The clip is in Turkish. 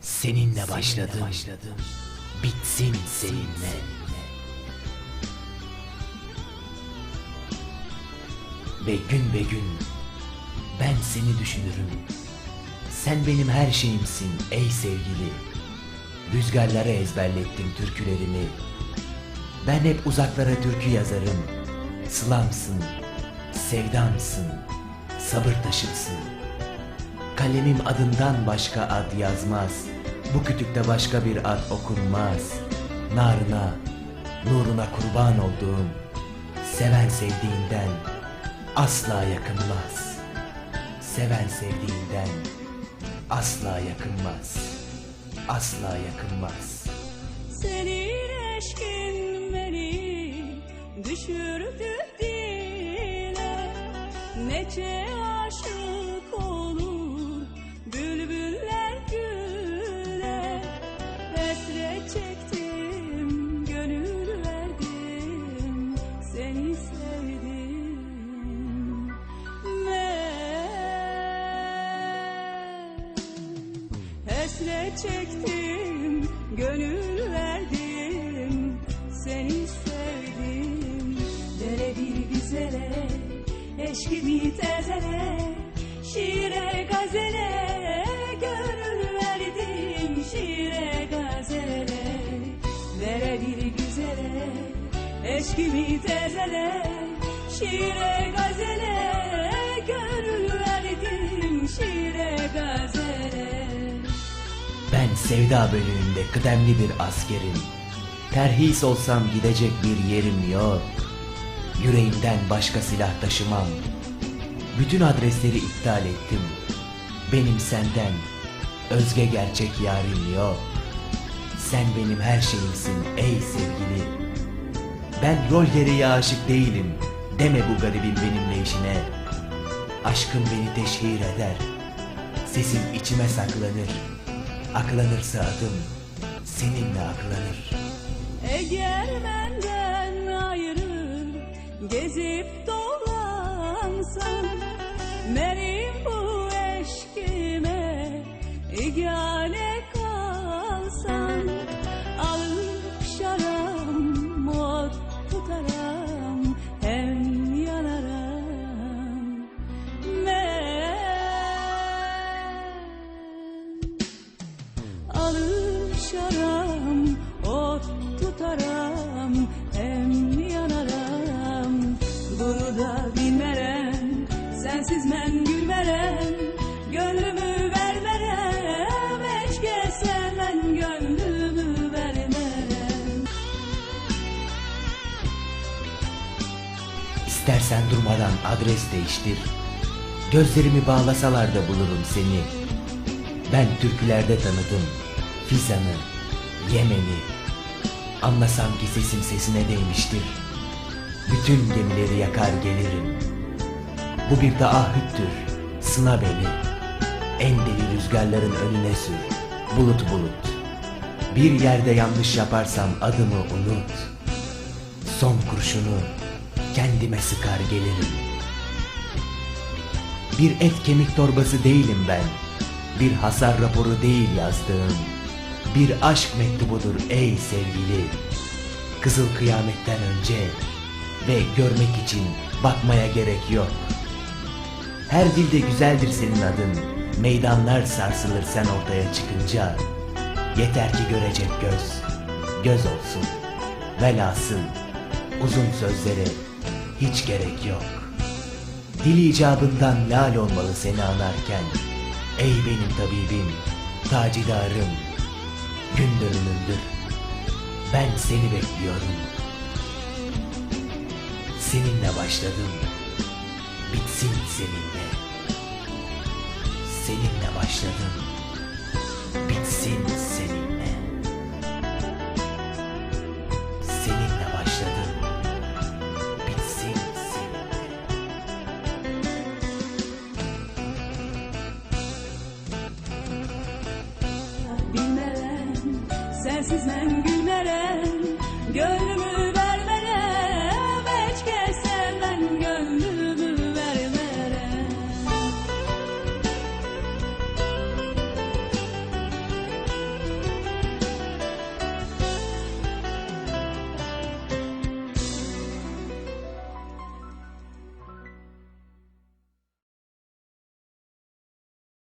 Seninle başladım. Bitsin seninle. Ve gün be gün ben seni düşünürüm. Sen benim her şeyimsin ey sevgili. Rüzgarlara ezberlettim türkülerimi. Ben hep uzaklara türkü yazarım. Sılamsın, sevdamsın, sabır taşımsın. Kalemim adından başka ad yazmaz. Bu kütükte başka bir ad okunmaz. Narına, nuruna kurban olduğum, seven sevdiğinden asla yakınmaz. Seven sevdiğinden asla yakınmaz. Asla yakınmaz. Senin eşkin beni düşürdü dile Nece Hasret çektim, gönül verdim, seni sevdim. Dere bir güzele, eşkimi tezele, şiire gazele, gönül verdim, şiire gazele. Dere bir güzele, eşkimi tezele, şiire gazele, sevda bölüğünde kıdemli bir askerim. Terhis olsam gidecek bir yerim yok. Yüreğimden başka silah taşımam. Bütün adresleri iptal ettim. Benim senden özge gerçek yarim yok. Sen benim her şeyimsin ey sevgili. Ben rol gereği aşık değilim. Deme bu garibin benimle işine. Aşkın beni teşhir eder. Sesim içime saklanır. Aklanırsa adım seninle aklanır. Eğer benden ayrı gezip dolansan tutaram, hem yanaram. Bunu da bilmerem, sensiz ben gülmerem. Gönlümü vermerem, eşke sevmen gönlümü vermerem. İstersen durmadan adres değiştir. Gözlerimi bağlasalar da bulurum seni. Ben türkülerde tanıdım Fizan'ı, Yemen'i. Anlasam ki sesim sesine değmiştir. Bütün gemileri yakar gelirim. Bu bir taahhüttür, sına beni. En deli rüzgarların önüne sür, bulut bulut. Bir yerde yanlış yaparsam adımı unut. Son kurşunu kendime sıkar gelirim. Bir et kemik torbası değilim ben. Bir hasar raporu değil yazdığım. Bir aşk mektubudur ey sevgili. Kızıl kıyametten önce ve görmek için bakmaya gerek yok. Her dilde güzeldir senin adın. Meydanlar sarsılır sen ortaya çıkınca. Yeter ki görecek göz, göz olsun. Velhasıl uzun sözlere hiç gerek yok. Dil icabından lal olmalı seni anarken. Ey benim tabibim, tacidarım, gün dönümündür. Ben seni bekliyorum. Seninle başladım, bitsin seninle. Seninle başladım, bitsin sensiz ben gülmerem. Gönlümü